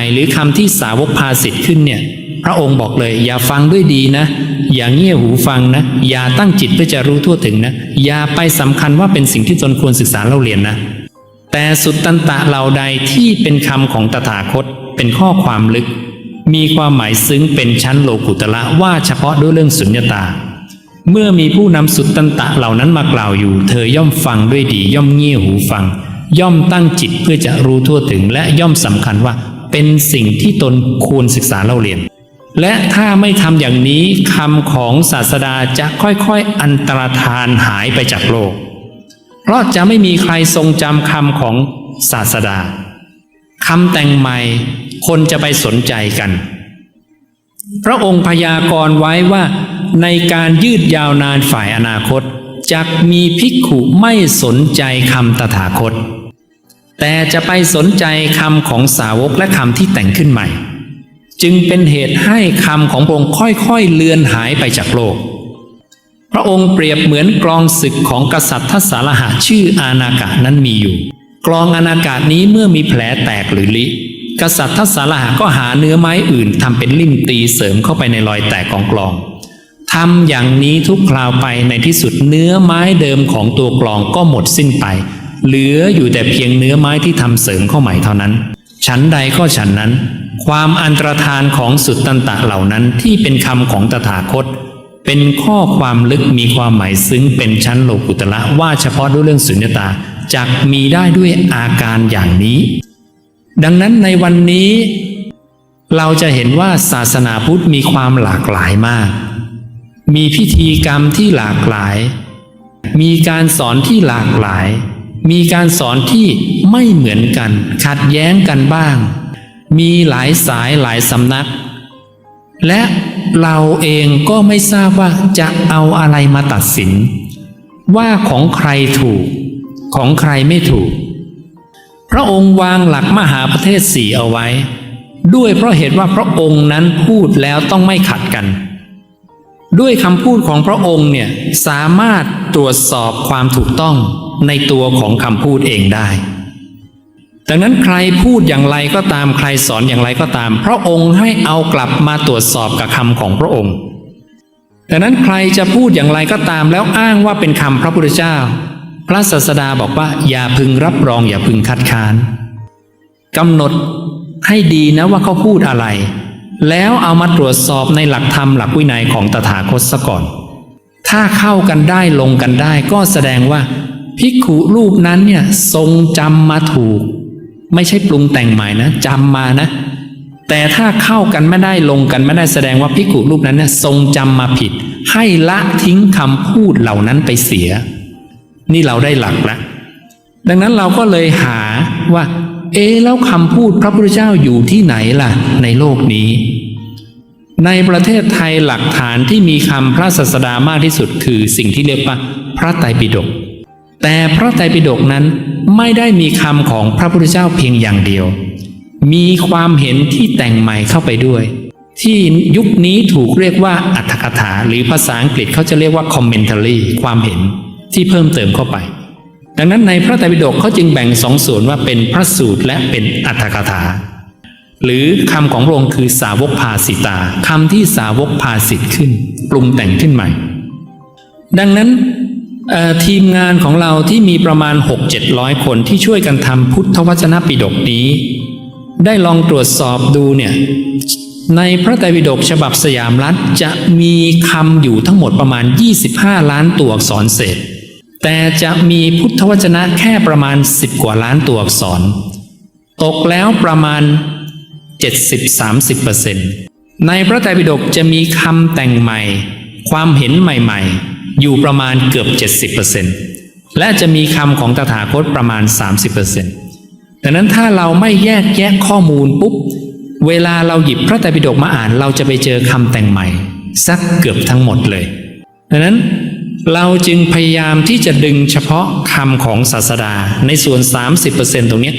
ม่หรือคำที่สาวกพาสิทธิ์ขึ้นเนี่ยพระองค์บอกเลย อย่าฟังด้วยดีนะ อย่าเงี่ยหูฟังนะ อย่าตั้งจิตเพื่อจะรู้ทั่วถึงนะ อย่าไปสำคัญว่าเป็นสิ่งที่ตนควรศึกษาเล่าเรียนนะ แต่สุดตันตะเหล่าใดที่เป็นคำของตถาคต เป็นข้อความลึก มีความหมายซึ้งเป็นชั้นโลกุตละว่าเฉพาะด้วยเรื่องสุญญตา เมื่อมีผู้นำสุดตันตะเหล่านั้นมากล่าวอยู่ เธอย่อมฟังด้วยดี ย่อมเงี่ยหูฟัง ย่อมตั้งจิตเพื่อจะรู้ทั่วถึงและย่อมสำคัญว่า เป็นสิ่งที่ตนควรศึกษาเล่าเรียน และถ้าไม่ทำอย่างนี้คำของศาสดาจะค่อยๆ อันตรธานหายไปจากโลก เพราะจะไม่มีใครทรงจำคำของศาสดาคำแต่งใหม่คนจะไปสนใจกัน พระองค์พยากรณ์ไว้ว่าในการยืดยาวนานฝ่ายอนาคตจะมีภิกขุไม่สนใจคำตถาคต แต่จะไปสนใจคำของสาวกและคำที่แต่งขึ้นใหม่ จึงเป็นเหตุให้คำของพระองค์ค่อยๆเลือนหายไปจากโลก พระองค์เปรียบเหมือนกลองศึกของกษัตริย์ทศาลหะชื่ออานากะนั้นมีอยู่กลองอานากาศนี้เมื่อมีแผลแตกหรือลิ กษัตริย์ทศาลหะก็หาเนื้อไม้อื่นทำเป็นลิ่มตีเสริมเข้าไปในรอยแตกของกลองทำอย่างนี้ทุกคราวไปในที่สุดเนื้อไม้เดิมของตัวกลองก็หมดสิ้นไป เหลืออยู่แต่เพียงเนื้อไม้ที่ทำเสริมเข้าใหม่เท่านั้นฉันใดก็ฉันนั้น ความอันตรธานของสุดตันตะเหล่านั้นที่เป็นคำของตถาคต เป็นข้อความลึกมีความหมายซึ้งเป็นชั้นโลกุตละว่าเฉพาะด้วยเรื่องสุญญตาจักมีได้ด้วยอาการอย่างนี้ ดังนั้นในวันนี้ เราจะเห็นว่าศาสนาพุทธมีความหลากหลายมาก มีพิธีกรรมที่หลากหลาย มีการสอนที่หลากหลาย มีการสอนที่ไม่เหมือนกัน ขัดแย้งกันบ้าง มีหลายสายหลายสำนัก และเราเองก็ไม่ทราบว่าจะเอาอะไรมาตัดสิน ว่าของใครถูก ของใครไม่ถูก พระองค์วางหลักมหาประเทศสี่เอาไว้ ด้วยเพราะเหตุว่าพระองค์นั้นพูดแล้วต้องไม่ขัดกัน ด้วยคำพูดของพระองค์เนี่ยสามารถตรวจสอบความถูกต้องในตัวของคำพูดเองได้ ดังนั้นใครพูดอย่างไรก็ตามใครสอนอย่างไรก็ตาม พระองค์ให้เอากลับมาตรวจสอบกับคำของพระองค์ดังนั้นใครจะพูดอย่างไรก็ตามแล้วอ้างว่าเป็นคำพระพุทธเจ้า พระศาสดาบอกว่า อย่าพึงรับรองอย่าพึงคัดค้านกำหนดให้ดีนะว่าเขาพูดอะไร แล้วเอามาตรวจสอบในหลักธรรมหลักวินัยของตถาคตซะก่อน ถ้าเข้ากันได้ลงกันได้ก็แสดงว่า ภิกขุรูปนั้นเนี่ยทรงจำมาถูก ไม่ใช่ปรุงแต่งใหม่นะจำมานะ แต่ถ้าเข้ากันไม่ได้ลงกันไม่ได้แสดงว่าภิกขุรูปนั้นเนี่ยทรงจำมาผิด ให้ละทิ้งคำพูดเหล่านั้นไปเสีย นี่เราได้หลักแล้วดังนั้นเราก็เลยหาว่า เอ๊แล้วคำพูดพระพุทธเจ้าอยู่ที่ไหนล่ะ ในโลกนี้ ในประเทศไทยหลักฐานที่มีคำพระศาสดามากที่สุดคือสิ่งที่เรียกว่าพระไตรปิฎกแต่พระไตรปิฎกนั้นไม่ได้มีคำของพระพุทธเจ้าเพียงอย่างเดียว มีความเห็นที่แต่งใหม่เข้าไปด้วย ที่ยุคนี้ถูกเรียกว่าอัตถกถา หรือภาษาอังกฤษเขาจะเรียกว่า commentary ความเห็นที่เพิ่มเติมเข้าไป ดังนั้นในพระไตรปิฎกเขาจึงแบ่งสองส่วนว่าเป็นพระสูตรและเป็นอัตถกถา หรือคำของพระองค์คือสาวกภาสิตาคำที่สาวกภาสิทธิ์ขึ้น ปรุงแต่งขึ้นใหม่ ดังนั้นทีมงานของเราที่มีประมาณ 6-700 คนที่ช่วยกันทำพุทธวจนะปิฎกนี้ ได้ลองตรวจสอบดูเนี่ยในพระไตรปิฎกฉบับสยามรัฐจะมีคำอยู่ทั้งหมดประมาณ 25 ล้านตัวอักษรเศษ แต่จะมีพุทธวจนะแค่ประมาณ 10 กว่าล้านตัวอักษร ตกแล้วประมาณ 70-30%ในพระไตรปิฎกจะมีคำแต่งใหม่ ความเห็นใหม่ๆ อยู่ประมาณเกือบ 70%และจะมีคำของตถาคตประมาณ 30%ดังนั้นถ้าเราไม่แยกแยะข้อมูลปุ๊บ เวลาเราหยิบพระไตรปิฎกมาอ่านเราจะไปเจอคำแต่งใหม่สักเกือบทั้งหมดเลย ดังนั้นเราจึงพยายามที่จะดึงเฉพาะคำของศาสดาในส่วน 30%ตรงเนี้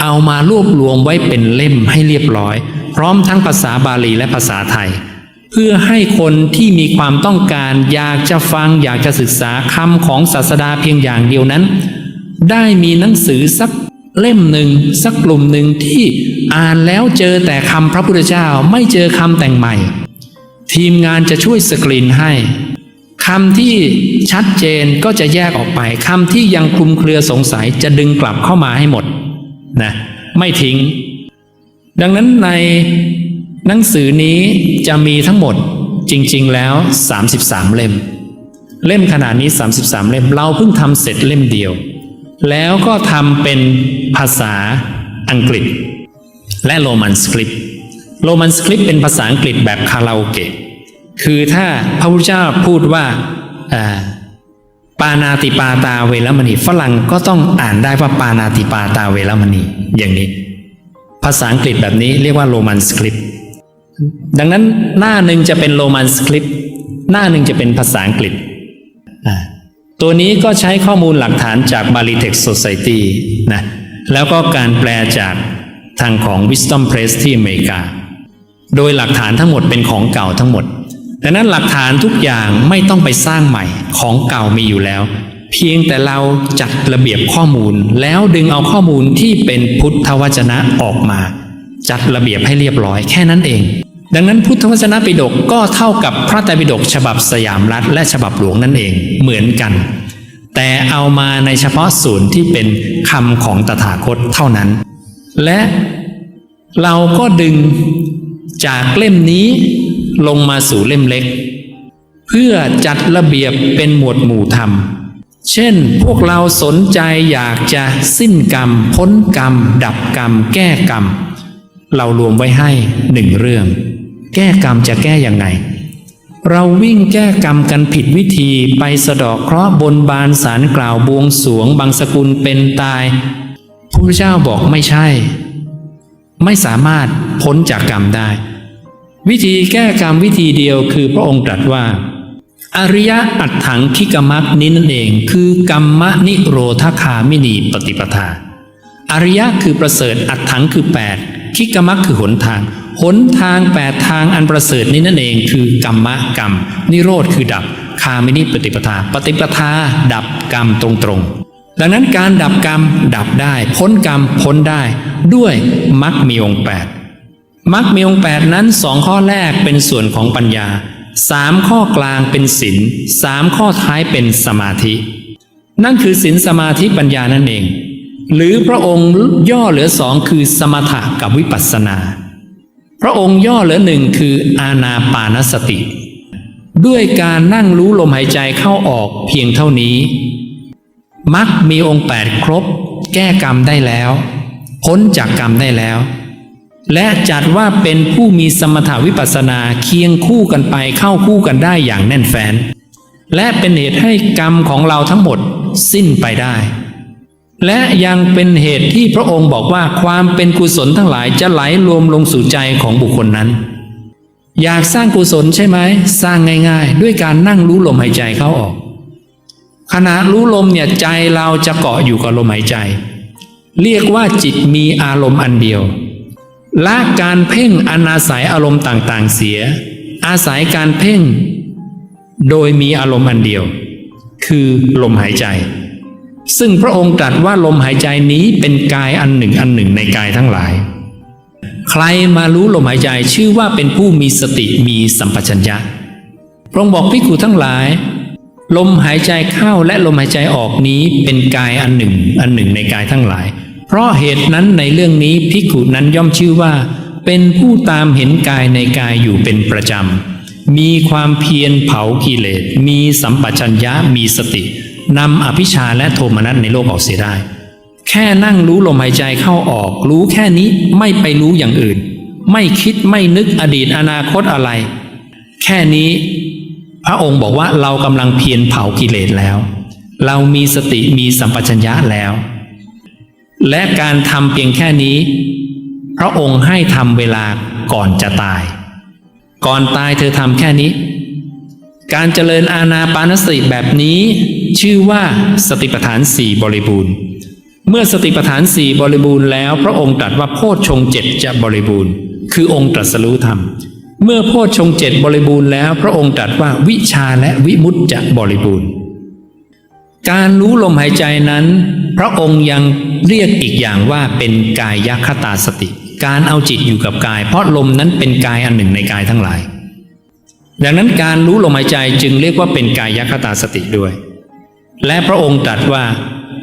เอามารวบรวมไว้เป็นเล่มให้เรียบร้อย พร้อมทั้งภาษาบาลีและภาษาไทย เพื่อให้คนที่มีความต้องการอยากจะฟังอยากจะศึกษาคำของศาสดาเพียงอย่างเดียวนั้น ได้มีหนังสือสักเล่มหนึ่งสักกลุ่มหนึ่งที่อ่านแล้วเจอแต่คำพระพุทธเจ้าไม่เจอคำแต่งใหม่ ทีมงานจะช่วยสกรีนให้คำที่ชัดเจนก็จะแยกออกไปคำที่ยังคลุมเครือสงสัยจะดึงกลับเข้ามาให้หมด นะไม่ทิ้ง ดังนั้นในหนังสือนี้จะมีทั้งหมดจริง ๆ แล้ว 33 เล่ม เล่มขนาดนี้ 33 เล่มเราเพิ่งทำเสร็จเล่มเดียว แล้วก็ทำเป็นภาษาอังกฤษ และโรมันสคริปต์โรมันสคริปต์เป็นภาษาอังกฤษแบบคาราโอเกะคือถ้าพระพุทธเจ้าพูดว่าอ่า ปานาติปาตาเวรมณีฝรั่งก็ต้องอ่านได้ว่าปานาติปาตาเวรมณีอย่างนี้ ภาษาอังกฤษแบบนี้เรียกว่าโรมันสคริปต์ดังนั้นหน้าหนึ่งจะเป็นโรมันสคริปต์หน้าหนึ่งจะเป็นภาษาอังกฤษ ตัวนี้ก็ใช้ข้อมูลหลักฐานจาก Bali Text Society นะแล้วก็การแปลจากทางของ Wisdom Press ที่อเมริกา โดยหลักฐานทั้งหมดเป็นของเก่าทั้งหมด ดังนั้นหลักฐานทุกอย่างไม่ต้องไปสร้างใหม่ของเก่ามีอยู่แล้ว เพียงแต่เราจัดระเบียบข้อมูล แล้วดึงเอาข้อมูลที่เป็นพุทธวจนะออกมา จัดระเบียบให้เรียบร้อยแค่นั้นเอง ดังนั้นพุทธวจนะปิฎกก็เท่ากับพระไตรปิฎกฉบับสยามรัฐและฉบับหลวงนั่นเองเหมือนกัน แต่เอามาในเฉพาะส่วนที่เป็นคำของตถาคตเท่านั้น และเราก็ดึงจากเล่มนี้ ลงมาสู่เล่มเล็ก เพื่อจัดระเบียบเป็นหมวดหมู่ธรรม เช่นพวกเราสนใจอยากจะสิ้นกรรม พ้นกรรม ดับกรรม แก้กรรม เรารวมไว้ให้หนึ่งเรื่อง แก้กรรมจะแก้ยังไงเราวิ่งแก้กรรมกันผิดวิธีไปสะดอกเคราะห์บนบานสารกล่าวบวงสวงบางสกุลเป็นตายพระเจ้าบอกไม่ใช่ ไม่สามารถพ้นจากกรรมได้ วิธีแก้กรรมวิธีเดียวคือพระองค์ตรัสว่า อริยะอัตถังคิกมักนี้นั่นเองคือกรรมนิโรธคามินีปฏิปทา อริยะคือประเสริฐอัตถังคือ 8 คิกมักคือหนทาง หนทางแปดทางอันประเสริฐนี้นั่นเองคือกรรมะกรรม นิโรธคือดับคามินิปฏิปทา ปฏิปทา ดับกรรมตรงๆดังนั้นการดับกรรมดับได้ พ้นกรรมพ้นได้ ด้วยมักมีองค์แปด มักมีองค์แปดนั้นสองข้อแรกเป็นส่วนของปัญญาสามข้อกลางเป็นศีลสามข้อท้ายเป็นสมาธิ นั่นคือศีลสมาธิปัญญานั่นเอง หรือพระองค์ย่อเหลือสองคือสมถะกับวิปัสสนา พระองค์ย่อเหลือหนึ่งคืออาณาปานสติ ด้วยการนั่งรู้ลมหายใจเข้าออกเพียงเท่านี้มักมีองค์แปดครบ แก้กรรมได้แล้ว พ้นจากกรรมได้แล้ว และจัดว่าเป็นผู้มีสมถาวิปัสนาเคียงคู่กันไปเข้าคู่กันได้อย่างแน่นแฟ้นและเป็นเหตุให้กรรมของเราทั้งหมดสิ้นไปได้ และยังเป็นเหตุที่พระองค์บอกว่าความเป็นกุศลทั้งหลายจะไหลรวมลงสู่ใจของบุคคลนั้น อยากสร้างกุศลใช่ไหมสร้างง่าย ๆ ด้วยการนั่งรู้ลมหายใจเข้าออก ขณะรู้ลมเนี่ยใจเราจะเกาะอยู่กับลมหายใจ เรียกว่าจิตมีอารมณ์อันเดียว ละการเพ่งอนาศัยอารมณ์ต่าง ๆ เสีย อาศัยการเพ่ง โดยมีอารมณ์อันเดียว คือลมหายใจ ซึ่งพระองค์ตรัสว่าลมหายใจนี้เป็นกายอันหนึ่งอันหนึ่งในกายทั้งหลาย ใครมารู้ลมหายใจชื่อว่าเป็นผู้มีสติมีสัมปชัญญะพระองค์บอกพิกุทั้งหลาย ลมหายใจเข้าและลมหายใจออกนี้เป็นกายอันหนึ่ง อันหนึ่งในกายทั้งหลาย เพราะเหตุนั้นในเรื่องนี้พิกขุนั้นย่อมชื่อว่า เป็นผู้ตามเห็นกายในกายอยู่เป็นประจำ มีความเพียรเผากิเลส มีสัมปชัญญะมีสตินำอภิชาและโทมนัสในโลกออกเสียได้ แค่นั่งรู้ลมหายใจเข้าออก รู้แค่นี้ไม่ไปรู้อย่างอื่น ไม่คิดไม่นึกอดีตอนาคตอะไร แค่นี้พระองค์บอกว่าเรากำลังเพียรเผากิเลสแล้ว เรามีสติมีสัมปชัญญะแล้ว และการทำเพียงแค่นี้ พระองค์ให้ทำเวลาก่อนจะตาย ก่อนตายเธอทำแค่นี้ การเจริญอาณาปานสติแบบนี้ชื่อว่าสติปัฏฐานสี่บริบูรณ์ เมื่อสติปัฏฐานสี่บริบูรณ์แล้ว พระองค์ตรัสว่าโพชฌงเจ็ดจะบริบูรณ์ คือองค์ตรัสรู้ธรรมเมื่อโพชฌงเจ็ดบริบูรณ์แล้ว พระองค์ตรัสว่าวิชาและวิมุตติจะบริบูรณ์ การรู้ลมหายใจนั้น พระองค์ยังเรียกอีกอย่างว่าเป็นกายยัคตาสติ การเอาจิตอยู่กับกาย เพราะลมนั้นเป็นกายอันหนึ่งในกายทั้งหลาย ดังนั้นการรู้ลมหายใจจึงเรียกว่าเป็นกายยัคตาสติด้วย และพระองค์ตรัสว่า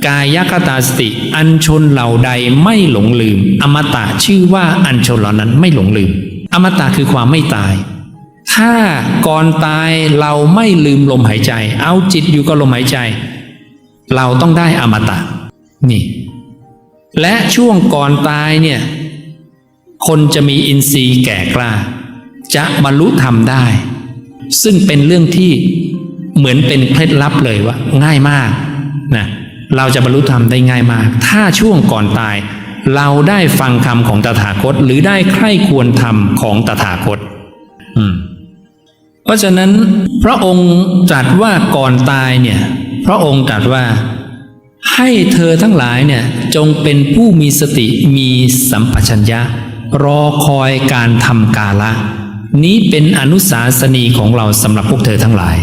กายคตาสติ อัญชนเหล่าใดไม่หลงลืม อมตะชื่อว่าอัญชนเหล่านั้นไม่หลงลืม อมตะคือความไม่ตาย ถ้าก่อนตายเราไม่ลืมลมหายใจ เอาจิตอยู่กับลมหายใจ เราต้องได้อมตะ นี่ และช่วงก่อนตายเนี่ย คนจะมีอินทรีย์แก่กล้า จะบรรลุธรรมได้ ซึ่งเป็นเรื่องที่เหมือนเป็นเคล็ดลับเลยว่า ง่ายมากนะเราจะบรรลุธรรมได้ง่ายมาก ถ้าช่วงก่อนตาย เราได้ฟังคำของตถาคต หรือได้ใคร่ควรธรรมของตถาคต อืมเพราะฉะนั้นพระองค์ตรัสว่าก่อนตายเนี่ย พระองค์ตรัสว่า ให้เธอทั้งหลายเนี่ยจงเป็นผู้มีสติมีสัมปชัญญะ รอคอยการทำกาละ นี้เป็นอนุสาสนีของเราสำหรับพวกเธอทั้งหลาย